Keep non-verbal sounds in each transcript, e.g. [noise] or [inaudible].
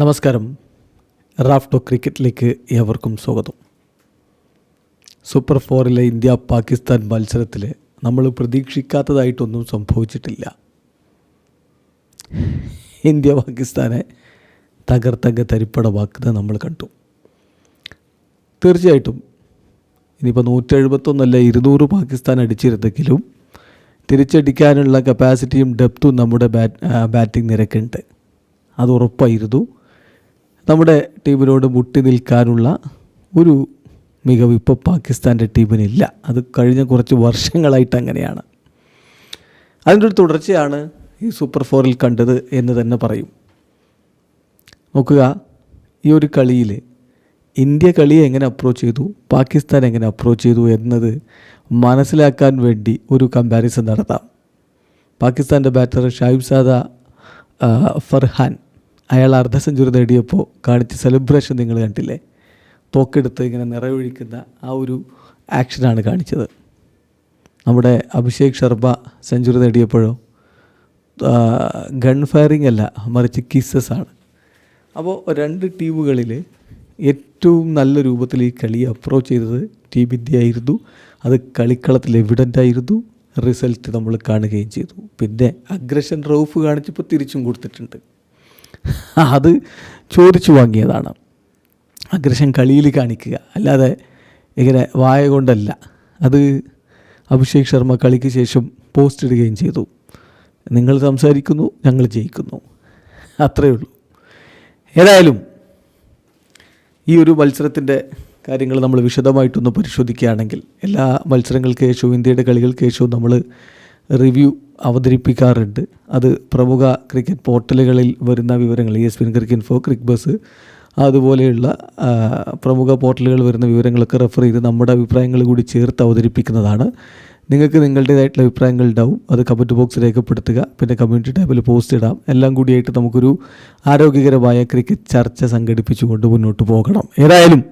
നമസ്കാരം. റാഫ്റ്റോ ക്രിക്കറ്റിലേക്ക് ഏവർക്കും സ്വാഗതം. സൂപ്പർ ഫോറിലെ ഇന്ത്യ പാകിസ്ഥാൻ മത്സരത്തിൽ നമ്മൾ പ്രതീക്ഷിക്കാത്തതായിട്ടൊന്നും സംഭവിച്ചിട്ടില്ല. ഇന്ത്യ പാകിസ്ഥാനെ തകർത്തങ്ക തരിപ്പടമാക്കുന്നത് നമ്മൾ കണ്ടു. തീർച്ചയായിട്ടും ഇനിയിപ്പോൾ നൂറ്റെഴുപത്തൊന്നല്ല ഇരുന്നൂറ് പാകിസ്ഥാൻ അടിച്ചിരുന്നെങ്കിലും തിരിച്ചടിക്കാനുള്ള കപ്പാസിറ്റിയും ഡെപ്തും നമ്മുടെ ബാറ്റ് ബാറ്റിംഗ് നിരക്കുണ്ട്. അത് ഉറപ്പായിരുന്നു. നമ്മുടെ ടീമിനോട് മുട്ടി നിൽക്കാനുള്ള ഒരു മികവ് ഇപ്പോൾ പാകിസ്ഥാന്റെ ടീമിനില്ല. അത് കഴിഞ്ഞ കുറച്ച് വർഷങ്ങളായിട്ട് അങ്ങനെയാണ്. അതിന്റെ ഒരു തുടർച്ചയാണ് ഈ സൂപ്പർ ഫോറിൽ കണ്ടത് എന്ന് തന്നെ പറയും. നോക്കുക ഈ ഒരു കളിയിൽ ഇന്ത്യ കളിയെ എങ്ങനെ അപ്രോച്ച് ചെയ്തു പാകിസ്ഥാൻ എങ്ങനെ അപ്രോച്ച് ചെയ്തു എന്നത് മനസ്സിലാക്കാൻ വേണ്ടി ഒരു കമ്പാരിസൺ നടത്താം. പാകിസ്ഥാന്റെ ബാറ്റർ ഷാഹിബ് സാദ ഫർഹാൻ അയാൾ അർദ്ധ സെഞ്ചുറി നേടിയപ്പോൾ കാണിച്ച സെലിബ്രേഷൻ നിങ്ങൾ കണ്ടില്ലേ? തോക്കെടുത്ത് ഇങ്ങനെ നിറയൊഴിക്കുന്ന ആ ഒരു ആക്ഷനാണ് കാണിച്ചത്. നമ്മുടെ അഭിഷേക് ശർമ്മ സെഞ്ചുറി നേടിയപ്പോഴോ ഗൺ ഫയറിംഗ് അല്ല മറിച്ച് കിസ്സസ് ആണ്. അപ്പോൾ രണ്ട് ടീമുകളിൽ ഏറ്റവും നല്ല രൂപത്തിൽ ഈ കളി അപ്രോച്ച് ചെയ്തത് ടീം ഇന്ത്യ ആയിരുന്നു. അത് കളിക്കളത്തിൽ എവിഡന്റ് ആയിരുന്നു. റിസൾട്ട് നമ്മൾ കാണുകയും ചെയ്തു. പിന്നെ അഗ്രഷൻ റൌഫ് കാണിച്ചപ്പോൾ തിരിച്ചും കൊടുത്തിട്ടുണ്ട്. [laughs] അത് ചോദിച്ചു വാങ്ങിയതാണ്. അഗ്രഷൻ കളിയിൽ കാണിക്കുക. അല്ലാതെ ഇങ്ങനെ വായ കൊണ്ടല്ല. അത് അഭിഷേക് ശർമ്മ കളിക്ക് ശേഷം പോസ്റ്റ് ഇടുകയും ചെയ്തു. നിങ്ങൾ സംസാരിക്കുന്നു ഞങ്ങൾ ജയിക്കുന്നു. അത്രയേ ഉള്ളൂ. ഏതായാലും ഈ ഒരു മത്സരത്തിന്റെ കാര്യങ്ങൾ നമ്മൾ വിശദമായിട്ടൊന്ന് പരിശോധിക്കുകയാണെങ്കിൽ എല്ലാ മത്സരങ്ങൾക്ക് ശേഷവും ഇന്ത്യയുടെ കളികൾക്ക് ശേഷവും നമ്മൾ റിവ്യൂ അവതരിപ്പിക്കാറുണ്ട്. അത് പ്രമുഖ ക്രിക്കറ്റ് പോർട്ടലുകളിൽ വരുന്ന വിവരങ്ങൾ E S PN Cricinfo Cricbuzz അതുപോലെയുള്ള പ്രമുഖ പോർട്ടലുകൾ വരുന്ന വിവരങ്ങളൊക്കെ റെഫർ ചെയ്ത് നമ്മുടെ അഭിപ്രായങ്ങൾ കൂടി ചേർത്ത് അവതരിപ്പിക്കുന്നതാണ്. നിങ്ങൾക്ക് നിങ്ങളുടേതായിട്ടുള്ള അഭിപ്രായങ്ങൾ ഉണ്ടാവും. അത് കമന്റ് ബോക്സ് രേഖപ്പെടുത്തുക. പിന്നെ കമ്മ്യൂണിറ്റി ടാബിൽ പോസ്റ്റ് ഇടാം. എല്ലാം കൂടിയായിട്ട് നമുക്കൊരു ആരോഗ്യകരമായ ക്രിക്കറ്റ് ചർച്ച സംഘടിപ്പിച്ചുകൊണ്ട് മുന്നോട്ട് പോകണം. ഏതായാലും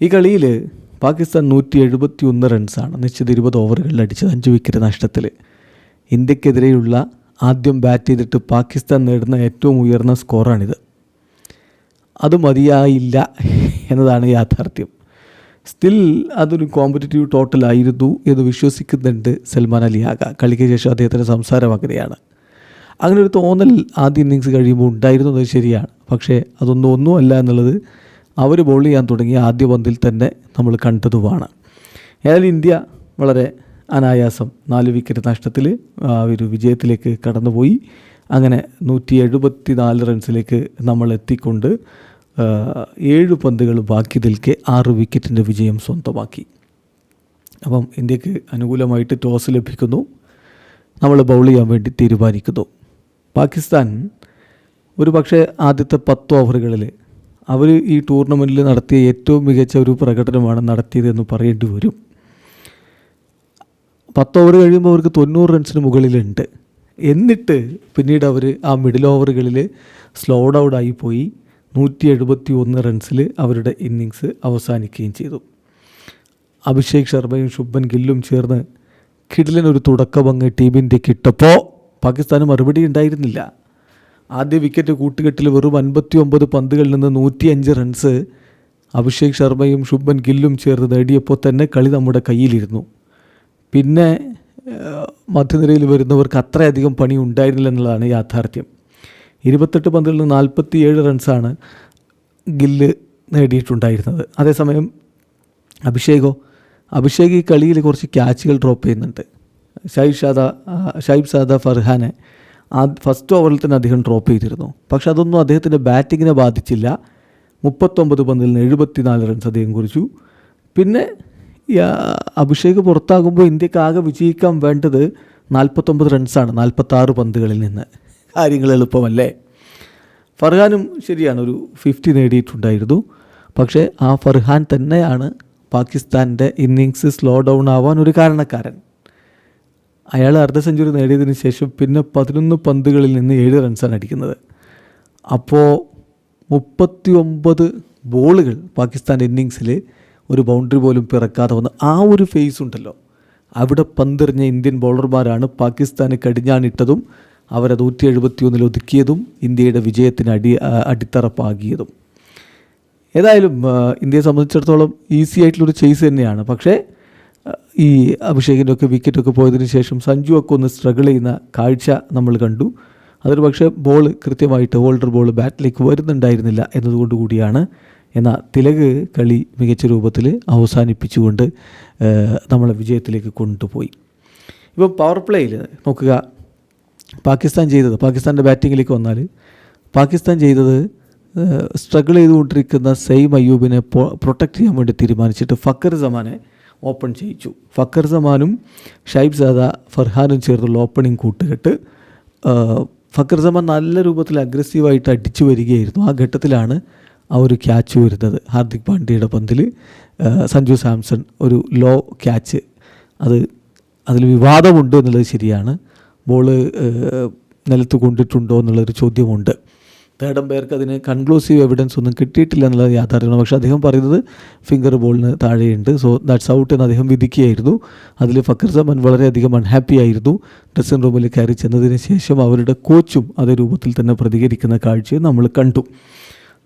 ഈ കളിയിൽ പാകിസ്ഥാൻ നൂറ്റി എഴുപത്തി ഒന്ന് റൺസാണ് നിശ്ചിത ഇരുപത് ഓവറുകളിൽ അടിച്ചത് അഞ്ച് വിക്കറ്റ് നഷ്ടത്തിൽ ഇന്ത്യക്കെതിരെയുള്ള ആദ്യം ബാറ്റ് ചെയ്തിട്ട് പാകിസ്ഥാൻ നേടുന്ന ഏറ്റവും ഉയർന്ന സ്കോറാണിത് അത് മതിയായില്ല എന്നതാണ് യാഥാർത്ഥ്യം. സ്റ്റിൽ അതൊരു കോമ്പറ്റീറ്റീവ് ടോട്ടലായിരുന്നു എന്ന് വിശ്വസിക്കുന്നുണ്ട് സൽമാൻ അലി ആഗ കളിക്ക് ശേഷം അദ്ദേഹത്തിന്റെ സംസാരം അങ്ങനെയാണ്. അങ്ങനെ ഒരു തോന്നൽ ആദ്യ ഇന്നിങ്സ് കഴിയുമ്പോൾ ഉണ്ടായിരുന്നു എന്നത് ശരിയാണ്. പക്ഷേ അതൊന്നും ഒന്നുമല്ല എന്നുള്ളത് അവർ ബോൾ ചെയ്യാൻ തുടങ്ങിയ ആദ്യ പന്തിൽ തന്നെ നമ്മൾ കണ്ടതുമാണ്. ഏതായാലും ഇന്ത്യ വളരെ അനായാസം നാല് വിക്കറ്റ് നഷ്ടത്തിൽ ആ ഒരു വിജയത്തിലേക്ക് കടന്നുപോയി. അങ്ങനെ നൂറ്റി എഴുപത്തി നാല് റൺസിലേക്ക് നമ്മൾ എത്തിക്കൊണ്ട് ഏഴ് പന്തുകൾ ബാക്കി നിൽക്കെ ആറ് വിക്കറ്റിന്റെ വിജയം സ്വന്തമാക്കി. അപ്പം ഇന്ത്യയ്ക്ക് അനുകൂലമായിട്ട് ടോസ് ലഭിക്കുന്നു. നമ്മൾ ബൗൾ ചെയ്യാൻ വേണ്ടി തീരുമാനിക്കുന്നു. പാകിസ്ഥാൻ ഒരു പക്ഷേ ആദ്യത്തെ പത്ത് ഓവറുകളിൽ അവർ ഈ ടൂർണമെന്റിൽ നടത്തിയ ഏറ്റവും മികച്ച ഒരു പ്രകടനമാണ് നടത്തിയതെന്ന് പറയേണ്ടി വരും. പത്ത് ഓവർ കഴിയുമ്പോൾ അവർക്ക് തൊണ്ണൂറ് റൺസിന് മുകളിലുണ്ട്. എന്നിട്ട് പിന്നീട് അവർ ആ മിഡിൽ ഓവറുകളിൽ സ്ലോ ഡൗൺ ആയി പോയി. നൂറ്റി എഴുപത്തി ഒന്ന് റൺസിൽ അവരുടെ ഇന്നിങ്സ് അവസാനിക്കുകയും ചെയ്തു. അഭിഷേക് ശർമ്മയും ശുഭൻ ഗില്ലും ചേർന്ന് കിടിലൻ ഒരു തുടക്കമങ്ങ് ടീം കിട്ടപ്പോൾ പാകിസ്ഥാന് മറുപടി ഉണ്ടായിരുന്നില്ല. ആദ്യ വിക്കറ്റ് കൂട്ടുകെട്ടിൽ വെറും അൻപത്തി ഒമ്പത് പന്തുകളിൽ നിന്ന് നൂറ്റി അഞ്ച് റൺസ് അഭിഷേക് ശർമ്മയും ശുഭൻ ഗില്ലും ചേർന്ന് നേടിയപ്പോൾ തന്നെ കളി നമ്മുടെ കയ്യിലിരുന്നു. പിന്നെ മധ്യനിരയിൽ വരുന്നവർക്ക് അത്രയധികം പണി ഉണ്ടായിരുന്നില്ല എന്നുള്ളതാണ് യാഥാർത്ഥ്യം. ഇരുപത്തെട്ട് പന്തിൽ നിന്ന് നാൽപ്പത്തി ഏഴ് റൺസാണ് ഗില്ല് നേടിയിട്ടുണ്ടായിരുന്നത്. അതേസമയം അഭിഷേകോ അഭിഷേക് ഈ കളിയിൽ കുറച്ച് ക്യാച്ചുകൾ ഡ്രോപ്പ് ചെയ്യുന്നുണ്ട്. ഷൈബ് ഷാദ ഷൈബ് ഷാദ ഫർഹാനെ ഫസ്റ്റ് ഓവറിൽ തന്നെ അദ്ദേഹം ഡ്രോപ്പ് ചെയ്തിരുന്നു. പക്ഷെ അതൊന്നും അദ്ദേഹത്തിന്റെ ബാറ്റിങ്ങിനെ ബാധിച്ചില്ല. മുപ്പത്തൊമ്പത് പന്തിൽ നിന്ന് എഴുപത്തിനാല് റൺസ് അദ്ദേഹം കുറിച്ചു. പിന്നെ അഭിഷേക് പുറത്താകുമ്പോൾ ഇന്ത്യയ്ക്ക് ആകെ വിജയിക്കാൻ വേണ്ടത് നാൽപ്പത്തൊമ്പത് റൺസാണ് നാൽപ്പത്താറ് പന്തുകളിൽ നിന്ന്. കാര്യങ്ങൾ എളുപ്പമല്ലേ? ഫർഹാനും ശരിയാണ് ഒരു ഫിഫ്റ്റി നേടിയിട്ടുണ്ടായിരുന്നു. പക്ഷേ ആ ഫർഹാൻ തന്നെയാണ് പാകിസ്ഥാന്റെ ഇന്നിങ്സ് സ്ലോ ഡൗൺ ആവാൻ ഒരു കാരണക്കാരൻ. അയാൾ അർദ്ധ സെഞ്ചുറി നേടിയതിന് ശേഷം പിന്നെ പതിനൊന്ന് പന്തുകളിൽ നിന്ന് ഏഴ് റൺസാണ് അടിക്കുന്നത്. അപ്പോൾ മുപ്പത്തി ഒമ്പത് ബോളുകൾ പാകിസ്ഥാന്റെ ഇന്നിങ്സിൽ ഒരു ബൗണ്ടറി പോലും പിറക്കാതെ വന്ന് ആ ഒരു ഫേസ് ഉണ്ടല്ലോ. അവിടെ പന്തെറിഞ്ഞ ഇന്ത്യൻ ബൗളർമാരാണ് പാകിസ്ഥാന് കടിഞ്ഞാണിട്ടതും അവരെ നൂറ്റി എഴുപത്തി ഒന്നിൽ ഒതുക്കിയതും ഇന്ത്യയുടെ വിജയത്തിന് അടി അടിത്തറപ്പാകിയതും. ഏതായാലും ഇന്ത്യയെ സംബന്ധിച്ചിടത്തോളം ഈസി ആയിട്ടുള്ളൊരു ചേസ് തന്നെയാണ്. പക്ഷേ ഈ അഭിഷേകിന്റെ ഒക്കെ വിക്കറ്റൊക്കെ പോയതിനു ശേഷം സഞ്ജു ഒക്കെ ഒന്ന് സ്ട്രഗിൾ ചെയ്യുന്ന കാഴ്ച നമ്മൾ കണ്ടു. അതൊരു പക്ഷേ ബോൾ കൃത്യമായിട്ട് ഹോൾഡർ ബോൾ ബാറ്റിലേക്ക് വരുന്നുണ്ടായിരുന്നില്ല എന്നതുകൊണ്ട് കൂടിയാണ് എന്നാൽ തിലക് കളി മികച്ച രൂപത്തിൽ അവസാനിപ്പിച്ചുകൊണ്ട് നമ്മളെ വിജയത്തിലേക്ക് കൊണ്ടുപോയി. ഇപ്പോൾ പവർ പ്ലേയിൽ നോക്കുക. പാകിസ്ഥാൻ ചെയ്തത് പാകിസ്ഥാന്റെ ബാറ്റിങ്ങിലേക്ക് വന്നാൽ പാകിസ്ഥാൻ ചെയ്തത് സ്ട്രഗിൾ ചെയ്തുകൊണ്ടിരിക്കുന്ന സെയിം അയ്യൂബിനെ പ്രൊട്ടക്റ്റ് ചെയ്യാൻ വേണ്ടി തീരുമാനിച്ചിട്ട് ഫക്കർ സമാനെ ഓപ്പൺ ചെയ്യിച്ചു. ഫക്കർ സമാനും ഷൈബ് സാദ ഫർഹാനും ചേർന്നുള്ള ഓപ്പണിംഗ് കൂട്ടുകെട്ട് ഫക്കർ സമാൻ നല്ല രൂപത്തിൽ അഗ്രസീവായിട്ട് അടിച്ചു വരികയായിരുന്നു. ആ ഘട്ടത്തിലാണ് ആ ഒരു ക്യാച്ച് വരുന്നത്. ഹാർദിക് പാണ്ഡ്യയുടെ പന്തിൽ സഞ്ജു സാംസൺ ഒരു ലോ ക്യാച്ച്. അത് അതിൽ വിവാദമുണ്ട് എന്നുള്ളത് ശരിയാണ്. ബോൾ നിലത്ത് കൊണ്ടിട്ടുണ്ടോ എന്നുള്ളൊരു ചോദ്യമുണ്ട്. തേർഡ് അമ്പയർക്ക് അതിന് കൺക്ലൂസീവ് എവിഡൻസ് ഒന്നും കിട്ടിയിട്ടില്ല എന്നുള്ളത് യാഥാർത്ഥ്യമാണ്. പക്ഷേ അദ്ദേഹം പറയുന്നത് ഫിംഗർ ബോളിന് താഴെയുണ്ട്. സോ ദാറ്റ്സ് ഔട്ട് എന്ന് അദ്ദേഹം വിധിക്കുകയായിരുന്നു. അതിൽ ഫക്കർ സമൻ വളരെയധികം അൺഹാപ്പി ആയിരുന്നു. ഡ്രസ്സിംഗ് റൂമിൽ കയറി ചെന്നതിന് ശേഷം അവരുടെ കോച്ചും അതേ രൂപത്തിൽ തന്നെ പ്രതികരിക്കുന്ന കാഴ്ചയും നമ്മൾ കണ്ടു.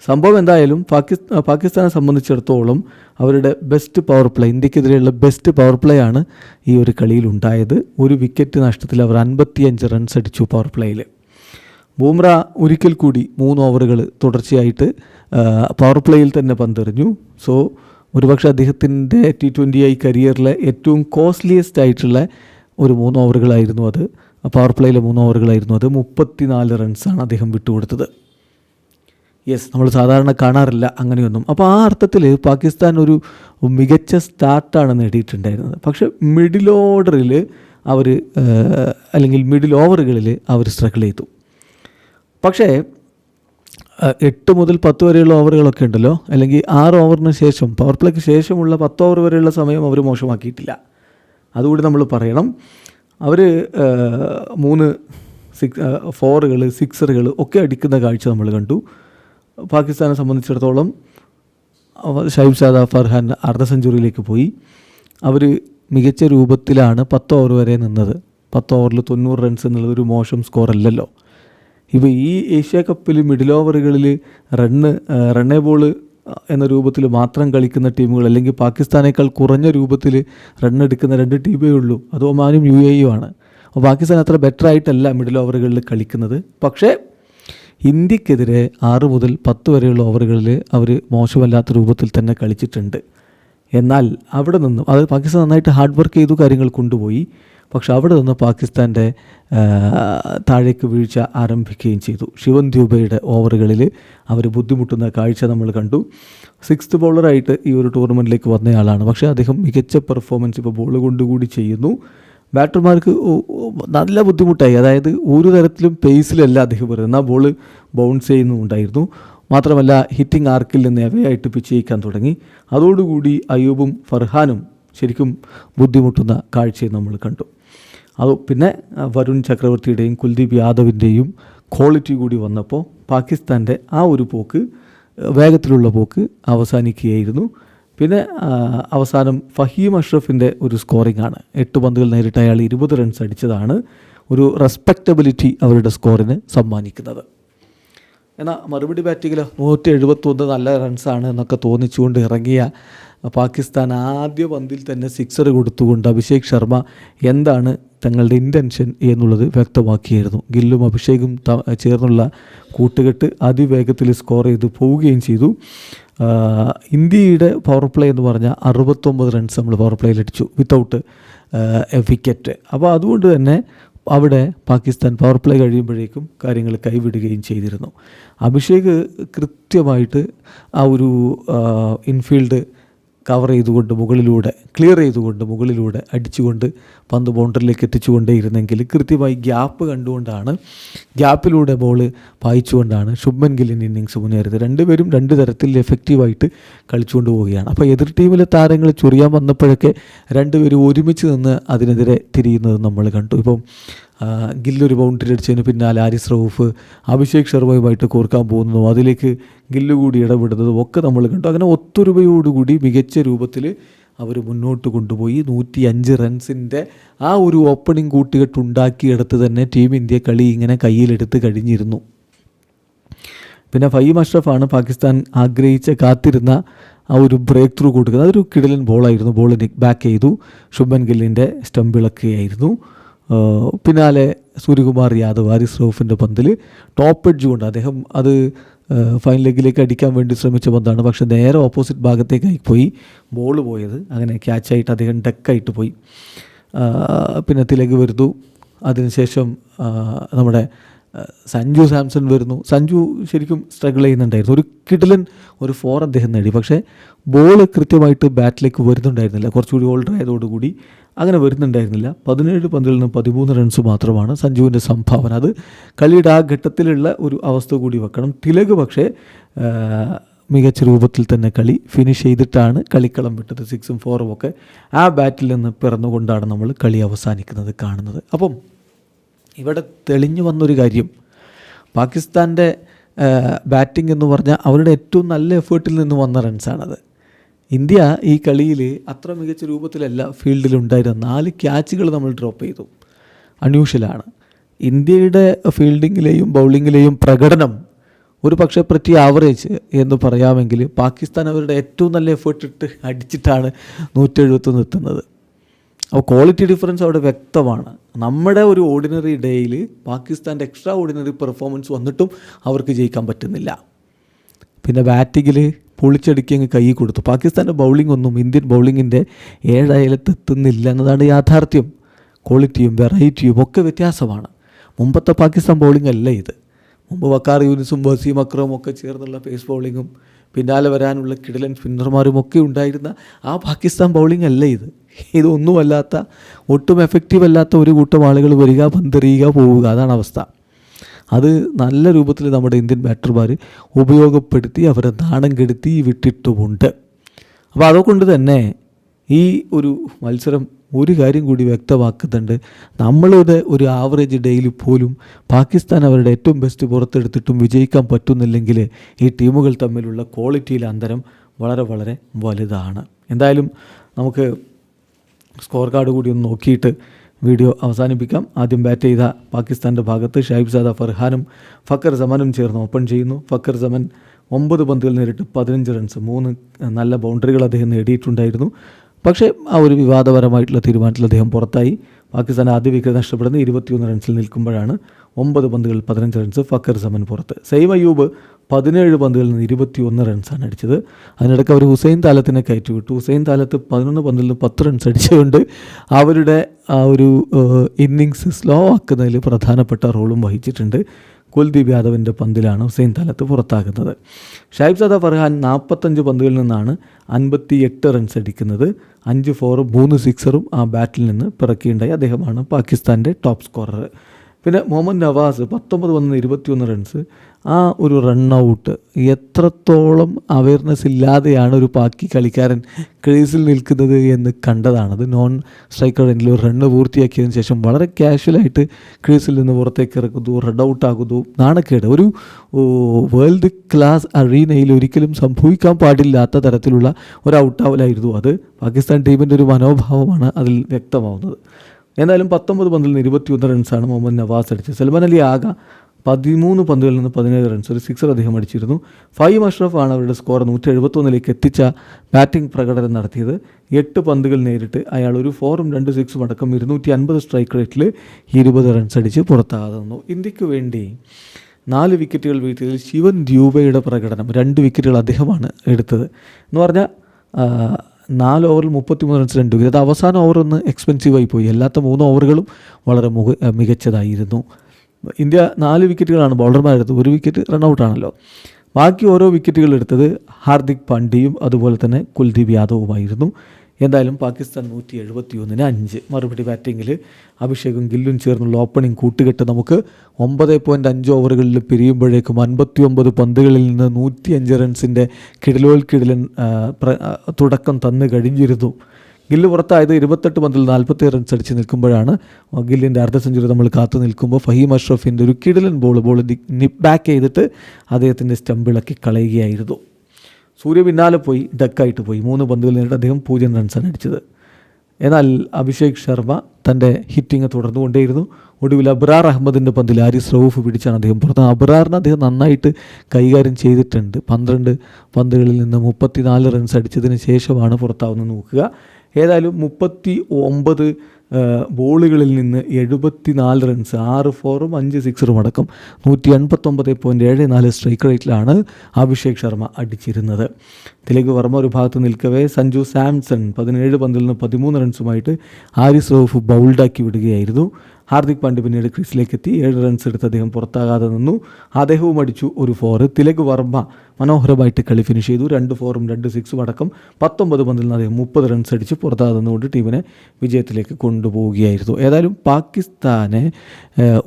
സംഭവം എന്തായാലും പാകിസ്ഥാൻ പാകിസ്ഥാനെ സംബന്ധിച്ചിടത്തോളം അവരുടെ ബെസ്റ്റ് പവർ പ്ലേ ഇന്ത്യക്കെതിരെയുള്ള ബെസ്റ്റ് പവർ പ്ലേ ആണ് ഈ ഒരു കളിയിൽ ഉണ്ടായത്. ഒരു വിക്കറ്റ് നഷ്ടത്തിൽ അവർ അൻപത്തിയഞ്ച് റൺസ് അടിച്ചു പവർ പ്ലേയിൽ ബൂമ്ര ഒരിക്കൽ കൂടി മൂന്ന് ഓവറുകൾ തുടർച്ചയായിട്ട് പവർ പ്ലേയിൽ തന്നെ പന്തെറിഞ്ഞു. സോ ഒരുപക്ഷെ അദ്ദേഹത്തിന്റെ ടി ട്വന്റി ഐ കരിയറിലെ ഏറ്റവും കോസ്റ്റ്ലിയസ്റ്റ് ആയിട്ടുള്ള ഒരു മൂന്ന് ഓവറുകളായിരുന്നു അത്. പവർ പ്ലേയിലെ മൂന്ന് ഓവറുകളായിരുന്നു അത്. മുപ്പത്തിനാല് റൺസാണ് അദ്ദേഹം വിട്ടുകൊടുത്തത്. യെസ് നമ്മൾ സാധാരണ കാണാറില്ല അങ്ങനെയൊന്നും. അപ്പോൾ ആ അർത്ഥത്തിൽ പാകിസ്ഥാൻ ഒരു മികച്ച സ്റ്റാർട്ടാണ് നേടിയിട്ടുണ്ടായിരുന്നത്. പക്ഷേ മിഡിൽ ഓർഡറിൽ അവർ അല്ലെങ്കിൽ മിഡിൽ ഓവറുകളിൽ അവർ സ്ട്രഗിൾ ചെയ്തു. പക്ഷേ എട്ട് മുതൽ പത്ത് വരെയുള്ള ഓവറുകളൊക്കെ ഉണ്ടല്ലോ. അല്ലെങ്കിൽ ആറ് ഓവറിന് ശേഷം പവർ പ്ലേക്ക് ശേഷമുള്ള പത്ത് ഓവർ വരെയുള്ള സമയം അവർ മോശമാക്കിയിട്ടില്ല. അതുകൂടി നമ്മൾ പറയണം. അവർ മൂന്ന് സിക്സ് ഫോറുകൾ സിക്സറുകൾ ഒക്കെ അടിക്കുന്ന കാഴ്ച നമ്മൾ കണ്ടു. പാകിസ്ഥാനെ സംബന്ധിച്ചിടത്തോളം ഷൈബ് ഷാദ ഫർഹാൻ അർദ്ധ സെഞ്ചുറിയിലേക്ക് പോയി. അവർ മികച്ച രൂപത്തിലാണ് പത്ത് ഓവർ വരെ നിന്നത്. പത്ത് ഓവറിൽ തൊണ്ണൂറ് റൺസ് എന്നുള്ളത് ഒരു മോശം സ്കോർ അല്ലല്ലോ. ഇപ്പോൾ ഈ ഏഷ്യ കപ്പിൽ മിഡിൽ ഓവറുകളിൽ റണ്ണ് റണ്ണേ ബോൾ എന്ന രൂപത്തിൽ മാത്രം കളിക്കുന്ന ടീമുകൾ അല്ലെങ്കിൽ പാകിസ്ഥാനേക്കാൾ കുറഞ്ഞ രൂപത്തിൽ റണ്ണെടുക്കുന്ന രണ്ട് ടീമേ ഉള്ളൂ. അത് ഒമാനും യു എയും ആണ്. അപ്പോൾ പാകിസ്ഥാൻ അത്ര ബെറ്റർ ആയിട്ടല്ല മിഡിൽ ഓവറുകളിൽ കളിക്കുന്നത്. പക്ഷേ ഇന്ത്യക്കെതിരെ ആറ് മുതൽ പത്ത് വരെയുള്ള ഓവറുകളിൽ അവർ മോശമല്ലാത്ത രൂപത്തിൽ തന്നെ കളിച്ചിട്ടുണ്ട്. എന്നാൽ അവിടെ നിന്നും അത് പാകിസ്ഥാൻ നന്നായിട്ട് ഹാർഡ് വർക്ക് ചെയ്തു കാര്യങ്ങൾ കൊണ്ടുപോയി. പക്ഷെ അവിടെ നിന്ന് പാകിസ്ഥാന്റെ താഴേക്ക് വീഴ്ച ആരംഭിക്കുകയും ചെയ്തു. ശിവൻ ദ്യൂബയുടെ ഓവറുകളിൽ അവർ ബുദ്ധിമുട്ടുന്ന കാഴ്ച നമ്മൾ കണ്ടു. സിക്സ്ത് ബോളറായിട്ട് ഈ ഒരു ടൂർണമെന്റിലേക്ക് വന്നയാളാണ്. പക്ഷേ അദ്ദേഹം മികച്ച പെർഫോമൻസ് ഇപ്പോൾ ബോൾ കൊണ്ടുകൂടി ചെയ്യുന്നു. ബാറ്റർമാർക്ക് നല്ല ബുദ്ധിമുട്ടായി. അതായത് ഒരു തരത്തിലും പേസിലല്ല അദ്ദേഹം വരുന്നത്. എന്നാൽ ബോൾ ബൗൺസ് ചെയ്യുന്നുണ്ടായിരുന്നു മാത്രമല്ല ഹിറ്റിംഗ് ആർക്കിൽ നിന്ന് അവയായിട്ട് പിച്ച് ചെയ്യിക്കാൻ തുടങ്ങി. അതോടുകൂടി അയ്യൂബും ഫർഹാനും ശരിക്കും ബുദ്ധിമുട്ടുന്ന കാഴ്ചയും നമ്മൾ കണ്ടു. അത് പിന്നെ വരുൺ ചക്രവർത്തിയുടെയും കുൽദീപ് യാദവിന്റെയും ക്വാളിറ്റി കൂടി വന്നപ്പോൾ പാകിസ്ഥാന്റെ ആ ഒരു പോക്ക് വേഗത്തിലുള്ള പോക്ക് അവസാനിക്കുകയായിരുന്നു. പിന്നെ അവസാനം ഫഹീം അഷ്റഫിന്റെ ഒരു സ്കോറിംഗ് ആണ് എട്ട് പന്തുകൾ നേരിട്ട് അയാൾ ഇരുപത് റൺസ് അടിച്ചതാണ്. ഒരു റെസ്പെക്റ്റബിലിറ്റി അവരുടെ സ്കോറിന് സമ്മാനിക്കുന്നത്. എന്നാൽ മറുപടി ബാറ്റിങ്ങിൽ നൂറ്റി എഴുപത്തൊന്ന് നല്ല റൺസാണ് എന്നൊക്കെ തോന്നിച്ചുകൊണ്ട് ഇറങ്ങിയ പാകിസ്ഥാൻ ആദ്യ പന്തിൽ തന്നെ സിക്സർ കൊടുത്തുകൊണ്ട് അഭിഷേക് ശർമ്മ എന്താണ് തങ്ങളുടെ ഇന്റൻഷൻ എന്നുള്ളത് വ്യക്തമാക്കിയായിരുന്നു. ഗില്ലും അഭിഷേകും ചേർന്നുള്ള കൂട്ടുകെട്ട് അതിവേഗത്തിൽ സ്കോർ ചെയ്ത് പോവുകയും ചെയ്തു. ഇന്ത്യയുടെ പവർ പ്ലേ എന്ന് പറഞ്ഞാൽ അറുപത്തൊമ്പത് റൺസ് നമ്മൾ പവർ പ്ലേയിൽ അടിച്ചു വിത്തൗട്ട് എ വിക്കറ്റ് അപ്പോൾ അതുകൊണ്ട് തന്നെ അവിടെ പാകിസ്ഥാൻ പവർ പ്ലേ കഴിയുമ്പോഴേക്കും കാര്യങ്ങൾ കൈവിടുകയും ചെയ്തിരുന്നു. അഭിഷേക് കൃത്യമായിട്ട് ആ ഒരു ഇൻഫീൽഡ് കവർ ചെയ്തുകൊണ്ട് മുകളിലൂടെ ക്ലിയർ ചെയ്തുകൊണ്ട് മുകളിലൂടെ അടിച്ചുകൊണ്ട് പന്ത് ബൗണ്ടറിയിലേക്ക് എത്തിച്ചുകൊണ്ടേയിരുന്നെങ്കിൽ കൃത്യമായി ഗ്യാപ്പ് കണ്ടുകൊണ്ടാണ് ഗ്യാപ്പിലൂടെ ബോൾ വായിച്ചുകൊണ്ടാണ് ശുഭ്മൻ ഗില്ലിന്റെ ഇന്നിങ്സ് മുന്നേറിയത്. രണ്ടുപേരും രണ്ട് തരത്തിൽ എഫക്റ്റീവായിട്ട് കളിച്ചുകൊണ്ട് പോവുകയാണ്. അപ്പോൾ എതിർ ടീമിലെ താരങ്ങൾ ചൊറിയാൻ വന്നപ്പോഴൊക്കെ രണ്ടുപേരും ഒരുമിച്ച് നിന്ന് അതിനെതിരെ തിരിയുന്നത് നമ്മൾ കണ്ടു. ഇപ്പം ഗില്ലൊരു ബൗണ്ടറി അടിച്ചതിന് പിന്നാലെ ആരിസ് റൌഫ് അഭിഷേക് ശർമ്മയുമായിട്ട് കോർക്കാൻ പോകുന്നതും അതിലേക്ക് ഗില്ല് കൂടി ഇടപെടുന്നതും ഒക്കെ നമ്മൾ കണ്ടു. അങ്ങനെ ഒത്തൊരുമയോടുകൂടി മികച്ച രൂപത്തിൽ അവർ മുന്നോട്ട് കൊണ്ടുപോയി. നൂറ്റി അഞ്ച് റൺസിന്റെ ആ ഒരു ഓപ്പണിംഗ് കൂട്ടുകെട്ട് ഉണ്ടാക്കിയെടുത്ത് തന്നെ ടീം ഇന്ത്യ കളി ഇങ്ങനെ കയ്യിലെടുത്ത് കഴിഞ്ഞിരുന്നു. പിന്നെ ഫഹീം അഷ്റഫാണ് പാകിസ്ഥാൻ ആഗ്രഹിച്ച കാത്തിരുന്ന ആ ഒരു ബ്രേക്ക് ത്രൂ കൊടുക്കുന്നത് അതൊരു കിടലൻ ബോളായിരുന്നു ബോൾ ബാക്ക് ചെയ്തു. ശുഭൻ ഗില്ലിന്റെ സ്റ്റംപ് ഇളക്കുകയായിരുന്നു. ആ, പിന്നാലെ സൂര്യകുമാർ യാദവ് ഹാരിസ് റൌഫിന്റെ പന്തിൽ ടോപ്പ് എഡ്ജ് കൊണ്ട് അദ്ദേഹം അത് ഫൈൻ ലെഗിലേക്ക് അടിക്കാൻ വേണ്ടി ശ്രമിച്ച പന്താണ്. പക്ഷേ നേരെ ഓപ്പോസിറ്റ് ഭാഗത്തേക്കായി പോയി ബോൾ പോയത്. അങ്ങനെ ക്യാച്ചായിട്ട് അദ്ദേഹം ഡെക്കായിട്ട് പോയി. പിന്നെ തിലക് വരുന്നു അതിനുശേഷം നമ്മുടെ സഞ്ജു സാംസൺ വരുന്നു. സഞ്ജു ശരിക്കും സ്ട്രഗിൾ ചെയ്യുന്നുണ്ടായിരുന്നു. ഒരു കിടലൻ ഒരു ഫോർ അദ്ദേഹം നേടി. പക്ഷേ ബോൾ കൃത്യമായിട്ട് ബാറ്റിലേക്ക് വരുന്നുണ്ടായിരുന്നില്ല. കുറച്ചുകൂടി ഓൾഡർ ആയതോടുകൂടി അങ്ങനെ വരുന്നുണ്ടായിരുന്നില്ല. പതിനേഴ് പന്തിൽ നിന്ന് പതിമൂന്ന് റൺസ് മാത്രമാണ് സഞ്ജുവിന്റെ സംഭാവന. അത് കളിയുടെ ആ ഘട്ടത്തിലുള്ള ഒരു അവസ്ഥ കൂടി വെക്കണം. തിലക് പക്ഷേ മികച്ച രൂപത്തിൽ തന്നെ കളി ഫിനിഷ് ചെയ്തിട്ടാണ് കളിക്കളം വിട്ടത്. സിക്സും ഫോറും ഒക്കെ ആ ബാറ്റിൽ നിന്ന് പിറന്നുകൊണ്ടാണ് നമ്മൾ കളി അവസാനിക്കുന്നത് കാണുന്നത്. അപ്പം ഇവിടെ തെളിഞ്ഞു വന്നൊരു കാര്യം. പാകിസ്ഥാന്റെ ബാറ്റിംഗ് എന്ന് പറഞ്ഞാൽ അവരുടെ ഏറ്റവും നല്ല എഫേർട്ടിൽ നിന്ന് വന്ന റൺസാണത്. ഇന്ത്യ ഈ കളിയിൽ അത്ര മികച്ച രൂപത്തിലല്ല ഫീൽഡിലുണ്ടായിരുന്ന നാല് ക്യാച്ചുകൾ നമ്മൾ ഡ്രോപ്പ് ചെയ്തു. അൺയൂഷ്വലാണ്. ഇന്ത്യയുടെ ഫീൽഡിങ്ങിലെയും ബൗളിങ്ങിലെയും പ്രകടനം ഒരു പക്ഷേ പ്രറ്റി ആവറേജ് എന്ന് പറയാമെങ്കിൽ പാകിസ്ഥാൻ അവരുടെ ഏറ്റവും നല്ല എഫേർട്ട് ഇട്ട് അടിച്ചിട്ടാണ് നൂറ്റെഴുപത്തൊന്ന് എത്തുന്നത്. അപ്പോൾ ക്വാളിറ്റി ഡിഫറൻസ് അവിടെ വ്യക്തമാണ്. നമ്മുടെ ഒരു ഓർഡിനറി ഡേയിൽ പാകിസ്ഥാന്റെ എക്സ്ട്രാ ഓർഡിനറി പെർഫോമൻസ് വന്നിട്ടും അവർക്ക് ജയിക്കാൻ പറ്റുന്നില്ല. പിന്നെ ബാറ്റിങ്ങിൽ പൊളിച്ചടുക്കി അങ്ങ് കൈ കൊടുത്തു. പാകിസ്ഥാന്റെ ബൗളിംഗ് ഒന്നും ഇന്ത്യൻ ബൗളിങ്ങിന്റെ ഏഴയലത്ത് എത്തുന്നില്ല എന്നതാണ് യാഥാർത്ഥ്യം. ക്വാളിറ്റിയും വെറൈറ്റിയും ഒക്കെ വ്യത്യാസമാണ്. മുമ്പത്തെ പാകിസ്ഥാൻ ബൗളിംഗ് അല്ല ഇത്. മുമ്പ് വക്കാർ യൂനിസും വസീം അക്രമും ഒക്കെ ചേർന്നുള്ള പേസ് ബൗളിങ്ങും പിന്നാലെ വരാനുള്ള കിടലൻ സ്പിന്നർമാരും ഒക്കെ ഉണ്ടായിരുന്ന ആ പാകിസ്ഥാൻ ബൗളിംഗ് അല്ല ഇത്. ഇതൊന്നുമല്ലാത്ത ഒട്ടും എഫക്റ്റീവ് അല്ലാത്ത ഒരു കൂട്ടം ആളുകൾ വരിക പന്തെറിയുക പോവുക. അതാണ് അവസ്ഥ. അത് നല്ല രൂപത്തിൽ നമ്മുടെ ഇന്ത്യൻ ബാറ്റർമാർ ഉപയോഗപ്പെടുത്തി അവരെ നാണം കെടുത്തി വിട്ടിട്ടുമുണ്ട്. അപ്പോൾ അതുകൊണ്ട് തന്നെ ഈ ഒരു മത്സരം ഒരു കാര്യം കൂടി വ്യക്തമാക്കുന്നുണ്ട്. നമ്മളുടെ ഒരു ആവറേജ് ഡേയിൽ പോലും പാകിസ്ഥാൻ അവരുടെ ഏറ്റവും ബെസ്റ്റ് പുറത്തെടുത്തിട്ടും വിജയിക്കാൻ പറ്റുന്നില്ലെങ്കിൽ ഈ ടീമുകൾ തമ്മിലുള്ള ക്വാളിറ്റിയിലെ അന്തരം വളരെ വളരെ വലുതാണ്. എന്തായാലും നമുക്ക് സ്കോർ കാർഡ് കൂടി ഒന്ന് നോക്കിയിട്ട് വീഡിയോ അവസാനിപ്പിക്കാം. ആദ്യം ബാറ്റ് ചെയ്ത പാകിസ്ഥാന്റെ ഭാഗത്ത് ഷാഹിബ് സാദ ഫർഹാനും ഫക്കർ സമനും ചേർന്ന് ഓപ്പൺ ചെയ്യുന്നു. ഫക്കർ സമൻ ഒമ്പത് പന്തുകൾ നേരിട്ട് പതിനഞ്ച് റൺസ് മൂന്ന് നല്ല ബൗണ്ടറികൾ അദ്ദേഹം നേടിയിട്ടുണ്ടായിരുന്നു. പക്ഷേ ആ ഒരു വിവാദപരമായിട്ടുള്ള തീരുമാനത്തിൽ അദ്ദേഹം പുറത്തായി. പാകിസ്ഥാൻ ആദ്യ വിക്കറ്റ് നഷ്ടപ്പെടുന്ന ഇരുപത്തിയൊന്ന് റൺസിൽ നിൽക്കുമ്പോഴാണ് ഒമ്പത് പന്തുകൾ പതിനഞ്ച് റൺസ് ഫക്കർ സമൻ പുറത്ത്. സെയിം അയ്യൂബ് പതിനേഴ് പന്തുകളിൽ നിന്ന് ഇരുപത്തിയൊന്ന് റൺസാണ് അടിച്ചത്. അതിനിടയ്ക്ക് അവർ ഹുസൈൻ താലത്തിനെ കയറ്റി വിട്ടു ഹുസൈൻ താലത്ത് പതിനൊന്ന് പന്തിൽ നിന്ന് പത്ത് റൺസ് അടിച്ചുകൊണ്ട് അവരുടെ ആ ഒരു ഇന്നിങ്സ് സ്ലോ ആക്കുന്നതിൽ പ്രധാനപ്പെട്ട റോളും വഹിച്ചിട്ടുണ്ട്. കുൽദീപ് യാദവിന്റെ പന്തിലാണ് ഹുസൈൻ താലത്ത് പുറത്താകുന്നത്. ഷാഹിബ് സദാ ഫർഹാൻ നാൽപ്പത്തഞ്ച് പന്തുകളിൽ നിന്നാണ് അൻപത്തി എട്ട് റൺസ് അടിക്കുന്നത്. അഞ്ച് ഫോറും മൂന്ന് സിക്സറും ആ ബാറ്റിൽ നിന്ന് പിറക്കിയുണ്ടായി. അദ്ദേഹമാണ് പാകിസ്ഥാന്റെ ടോപ്പ് സ്കോറർ. പിന്നെ മുഹമ്മദ് നവാസ് പത്തൊമ്പത് വന്ന് ഇരുപത്തിയൊന്ന് റൺസ് ആ ഒരു റൺ ഔട്ട് എത്രത്തോളം അവയർനെസ് ഇല്ലാതെയാണ് ഒരു പാക്കി കളിക്കാരൻ ക്രീസിൽ നിൽക്കുന്നത് എന്ന് കണ്ടതാണത് നോൺ സ്ട്രൈക്കർ എങ്കിലും ഒരു റണ്ണ് പൂർത്തിയാക്കിയതിന് ശേഷം വളരെ കാഷ്വലായിട്ട് ക്രീസിൽ നിന്ന് പുറത്തേക്ക് ഇറക്കുന്നു റെഡ് ഔട്ട് ആകുന്നു നാണക്കേട് ഒരു വേൾഡ് ക്ലാസ് അറീനയിൽ ഒരിക്കലും സംഭവിക്കാൻ പാടില്ലാത്ത തരത്തിലുള്ള ഒരു ഔട്ടാവലായിരുന്നു അത് പാകിസ്ഥാൻ ടീമിന്റെ ഒരു മനോഭാവമാണ് അതിൽ വ്യക്തമാവുന്നത്. എന്തായാലും പത്തൊമ്പത് പന്തിൽ നിന്ന് ഇരുപത്തിയൊന്ന് റൺസാണ് മുഹമ്മദ് നവാസ് അടിച്ചത്. സൽമാൻ അലി ആക പതിമൂന്ന് പന്തുകളിൽ നിന്ന് പതിനേഴ് റൺസ് ഒരു സിക്സർ അദ്ദേഹം അടിച്ചിരുന്നു. ഫൈവ് അഷ്റഫ് ആണ് അവരുടെ സ്കോർ നൂറ്റി എഴുപത്തൊന്നിലേക്ക് എത്തിച്ച ബാറ്റിംഗ് പ്രകടനം നടത്തിയത്. എട്ട് പന്തുകൾ നേരിട്ട് അയാൾ ഒരു ഫോറും രണ്ട് സിക്സും അടക്കം ഇരുന്നൂറ്റി അൻപത് സ്ട്രൈക്ക് റേറ്റിൽ ഇരുപത് റൺസ് അടിച്ച് പുറത്താകാതെ നിന്നു ഇന്ത്യയ്ക്ക് വേണ്ടി നാല് വിക്കറ്റുകൾ വീഴ്ത്തിയതിൽ ശിവൻ ദ്യൂബയുടെ പ്രകടനം രണ്ട് വിക്കറ്റുകൾ അദ്ദേഹമാണ് എടുത്തത്. എന്ന് പറഞ്ഞാൽ നാല് ഓവറിൽ മുപ്പത്തിമൂന്ന് റൺസ് രണ്ട് വിക്കറ്റ് അത് അവസാന ഓവർ ഒന്ന് എക്സ്പെൻസീവായി പോയി. അല്ലാത്ത മൂന്ന് ഓവറുകളും വളരെ മുക മികച്ചതായിരുന്നു. ഇന്ത്യ നാല് വിക്കറ്റുകളാണ് ബൗളർമാരെടുത്ത് ഒരു വിക്കറ്റ് റൺഔട്ടാണല്ലോ ബാക്കി ഓരോ വിക്കറ്റുകൾ എടുത്തത് ഹാർദിക് പാണ്ഡ്യയും അതുപോലെ തന്നെ കുൽദീപ് യാദവുമായിരുന്നു. എന്തായാലും പാകിസ്ഥാൻ നൂറ്റി എഴുപത്തി ഒന്നിന് അഞ്ച്. മറുപടി ബാറ്റിങ്ങിൽ അഭിഷേകും ഗില്ലും ചേർന്നുള്ള ഓപ്പണിംഗ് കൂട്ടുകെട്ട് നമുക്ക് ഒമ്പത് പോയിന്റ് അഞ്ച് ഓവറുകളിൽ പിരിയുമ്പോഴേക്കും അൻപത്തി ഒമ്പത് പന്തുകളിൽ നിന്ന് നൂറ്റി അഞ്ച് റൺസിന്റെ കിടിലോൽക്കിടിലൻ തുടക്കം തന്നു കഴിഞ്ഞിരുന്നു. ഗില്ല് പുറത്തായത് ഇരുപത്തെട്ട് പന്തിൽ നാൽപ്പത്തി റൺസ് അടിച്ച് നിൽക്കുമ്പോഴാണ് ഗില്ലിന്റെ അർദ്ധ സെഞ്ചുറി നമ്മൾ കാത്തു നിൽക്കുമ്പോൾ ഫഹീം അഷ്റഫിന്റെ ഒരു കിടലൻ ബോൾ ബോൾ നിപ്പ് ബാക്ക് ചെയ്തിട്ട് അദ്ദേഹത്തിന്റെ സ്റ്റമ്പിളക്കി കളയുകയായിരുന്നു. സൂര്യ പിന്നാലെ പോയി ഡക്കായിട്ട് പോയി. മൂന്ന് പന്തുകൾ നേരിട്ട് അദ്ദേഹം പൂജ്യം റൺസാണ് അടിച്ചത്. എന്നാൽ അഭിഷേക് ശർമ്മ തന്റെ ഹിറ്റിംഗ് തുടർന്നുകൊണ്ടേയിരുന്നു. ഒടുവിൽ അബ്രാർ അഹമ്മദിന്റെ പന്തിൽ ആരിസ് റൌഫ് പിടിച്ചാണ് അദ്ദേഹം പുറത്ത്. അബ്രാറിനെ അദ്ദേഹം നന്നായിട്ട് കൈകാര്യം ചെയ്തിട്ടുണ്ട്. പന്ത്രണ്ട് പന്തുകളിൽ നിന്ന് മുപ്പത്തിനാല് റൺസ് അടിച്ചതിന് ശേഷമാണ് പുറത്താവുന്നത് നോക്കുക. ഏതായാലും മുപ്പത്തി ഒമ്പത് ബോളുകളിൽ നിന്ന് എഴുപത്തി നാല് റൺസ് ആറ് ഫോറും അഞ്ച് സിക്സറും അടക്കം നൂറ്റി എൺപത്തൊമ്പത് പോയിന്റ് ഏഴ് നാല് സ്ട്രൈക്ക് റേറ്റിലാണ് അഭിഷേക് ശർമ്മ അടിച്ചിരുന്നത്. തിലക് വർമ്മ ഒരു ഭാഗത്ത് നിൽക്കവേ സഞ്ജു സാംസൺ പതിനേഴ് പന്തിൽ നിന്ന് പതിമൂന്ന് റൺസുമായിട്ട് ആരിസ് റൌഫ് ബൗൾഡാക്കി വിടുകയായിരുന്നു. ഹാർദിക് പാണ്ഡ്യ പിന്നീട് ക്രീസിലേക്ക് എത്തി ഏഴ് റൺസ് എടുത്ത് അദ്ദേഹം പുറത്താകാതെ നിന്നു. അദ്ദേഹവും അടിച്ചു ഒരു ഫോറ് തിലക് വർമ്മ മനോഹരമായിട്ട് കളി ഫിനിഷ് ചെയ്തു. രണ്ട് ഫോറും രണ്ട് സിക്സും അടക്കം പത്തൊമ്പത് പന്തിൽ നിന്ന് അദ്ദേഹം മുപ്പത് റൺസ് അടിച്ച് പുറത്താകുന്നതുകൊണ്ട് ടീമിനെ വിജയത്തിലേക്ക് കൊണ്ടുപോവുകയായിരുന്നു. ഏതായാലും പാകിസ്ഥാനെ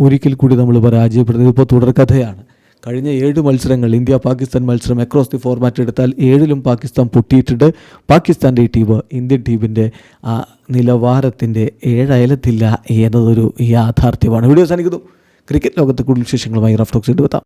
ഒരിക്കൽ കൂടി നമ്മൾ പരാജയപ്പെടുന്നത് ഇപ്പോൾ തുടർക്കഥയാണ് കഴിഞ്ഞ ഏഴ് മത്സരങ്ങൾ ഇന്ത്യ പാകിസ്ഥാൻ മത്സരം അക്രോസ് ദി ഫോർമാറ്റ് എടുത്താൽ ഏഴിലും പാകിസ്ഥാൻ പൊട്ടിയിട്ടുണ്ട്. പാകിസ്ഥാന്റെ ഈ ടീം ഇന്ത്യൻ ടീമിന്റെ ആ നിലവാരത്തിന്റെ ഏഴയലത്തില്ല എന്നതൊരു യാഥാർത്ഥ്യമാണ്. വീഡിയോ സാധിക്കുന്നു ക്രിക്കറ്റ് ലോകത്തെ കൂടുതൽ വിശേഷങ്ങളുമായി റഫ്റ്റോക്സ് എത്താം.